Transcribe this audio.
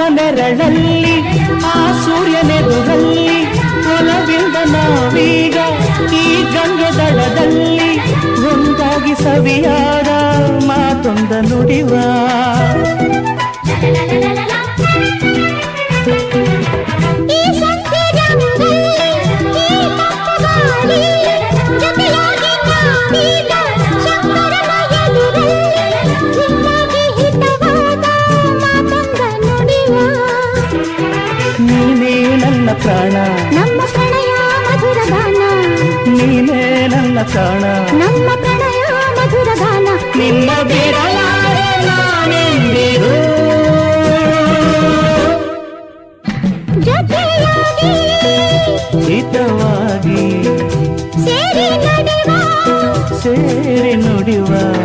ಬಾನ ನೆರಳಲ್ಲಿ ಆ ಸೂರ್ಯನೆದುರಲ್ಲಿ ಒಲವಿಂದ ನಾವೀಗ ಈ ಗಂಗೆ ದಳದಲ್ಲಿ ಒಂದಾಗಿ ಸವಿಯಾದ ಮಾತೊಂದ ನುಡಿವ ಈ ಸಂತೆ ಪ್ರಾಣ. ನಮ್ಮ ಪ್ರಣಯ ಮಧುರ ಗಾನ. ನೀನೇ ನನ್ನ ಪ್ರಾಣ. ನಮ್ಮ ಪ್ರಣಯ ಮಧುರ ಗಾನ. ನಿನ್ನ ಬಿಡಲಾರೆ ನಾನೆಂದಿರು? ಜೊತೆಯಾಗಿ ಹಿತವಾಗಿ ಸೇರಿ ನಡೆವ. ಸೇರಿ ನುಡಿವ.